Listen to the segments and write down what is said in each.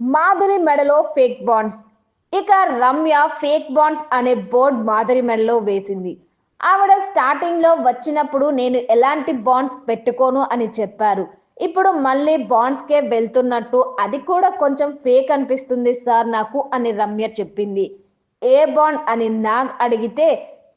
మాధురి మెడలో fake bonds ఇక Ramya fake bonds అనే బోర్డ్ మాధురి మెడలో వేసింది. ఆవిడ స్టార్టింగ్లో వచ్చినప్పుడు నేను ఎలాంటి బాండ్స్ పెట్టుకోను అని చెప్పారు. ఇప్పుడు మళ్ళీ బాండ్స్ కే వెళ్తున్నట్టు అది కూడా కొంచెం ఫేక్ అనిపిస్తుంది సార్ నాకు అని రమ్య చెప్పింది. ఏ బాండ్ అని నాగ్ అడిగితే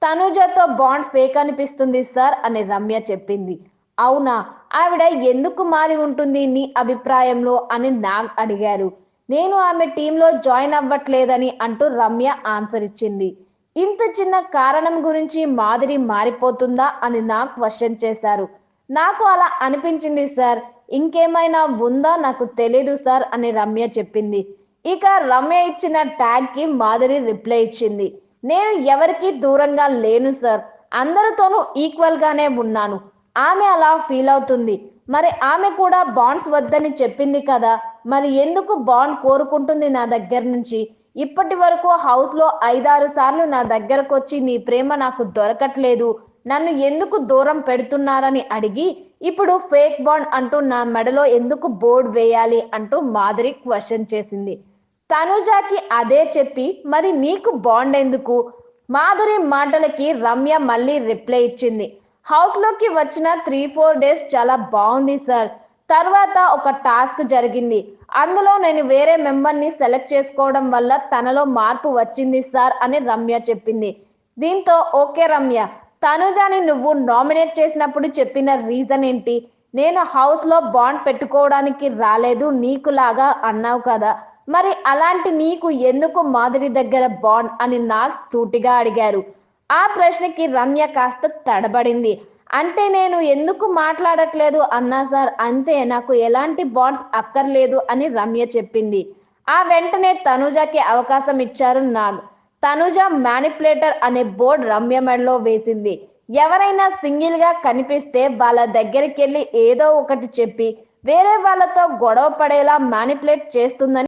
తనుజతో బాండ్ ఫేక్ అనిపిస్తుంది సార్ అని రమ్య చెప్పింది. అవునా ఆవిడ ఎందుకు మారి ఉంటుంది నీ అభిప్రాయంలో అని నాగ్ అడిగారు. నేను ఆమె టీంలో జాయిన్ అవ్వట్లేదని అంటూ రమ్య ఆన్సర్ ఇచ్చింది. ఇంత చిన్న కారణం గురించి మాదిరి మారిపోతుందా అని నాకు క్వశ్చన్ చేశారు. నాకు అలా అనిపించింది సార్. ఇంకేమైనా ఉందా నాకు తెలీదు సార్ అని రమ్య చెప్పింది. ఇక రమ్య ఇచ్చిన ట్యాగ్కి మాధురి రిప్లై ఇచ్చింది. నేను ఎవరికి దూరంగా లేను సార్. అందరితోనూ ఈక్వల్ గానే ఉన్నాను. ఆమె అలా ఫీల్ అవుతుంది. మరి ఆమె కూడా బాండ్స్ వద్దని చెప్పింది కదా. మరి ఎందుకు బాండ్ కోరుకుంటుంది నా దగ్గర నుంచి? ఇప్పటి వరకు హౌస్లో ఐదారు సార్లు నా దగ్గరకు వచ్చి నీ ప్రేమ నాకు దొరకట్లేదు. నన్ను ఎందుకు దూరం పెడుతున్నారని అడిగి ఇప్పుడు ఫేక్ బాండ్ అంటూ నా మెడలో ఎందుకు బోర్డు వేయాలి అంటూ మాధురి క్వశ్చన్ చేసింది. తనుజాకి అదే చెప్పి మరి నీకు బాండ్ ఎందుకు? మాధురి మాటలకి రమ్య మళ్ళీ రిప్లై ఇచ్చింది. హౌస్లోకి వచ్చిన త్రీ ఫోర్ డేస్ చాలా బాగుంది సార్ తర్వాత ఒక టాస్క్ జరిగింది. అందులో నేను వేరే మెంబర్ని సెలెక్ట్ చేసుకోవడం వల్ల తనలో మార్పు వచ్చింది సార్ అని రమ్య చెప్పింది. దీంతో ఓకే రమ్య. తనుజాని నువ్వు నామినేట్ చేసినప్పుడు చెప్పిన రీజన్ ఏంటి? నేను హౌస్లో బాండ్ పెట్టుకోవడానికి రాలేదు నీకులాగా అన్నావు కదా. మరి అలాంటి నీకు ఎందుకు మాధురి దగ్గర బాండ్ అని నాకు సూటిగా అడిగారు. ఆ ప్రశ్నకి రమ్య కాస్త తడబడింది. అంటే నేను ఎందుకు మాట్లాడట్లేదు అన్నా సార్? అంతే నాకు ఎలాంటి బాండ్స్ అక్కర్లేదు అని రమ్య చెప్పింది. ఆ వెంటనే తనుజకి అవకాశం ఇచ్చారు నాగ్. తనుజ మ్యానిపులేటర్ అనే బోర్డ్ రమ్య మెడలో వేసింది. ఎవరైనా సింగిల్గా కనిపిస్తే వాళ్ళ దగ్గరికి వెళ్ళి ఏదో ఒకటి చెప్పి వేరే వాళ్ళతో గొడవ పడేలా మ్యానిపులేట్ చేస్తుందని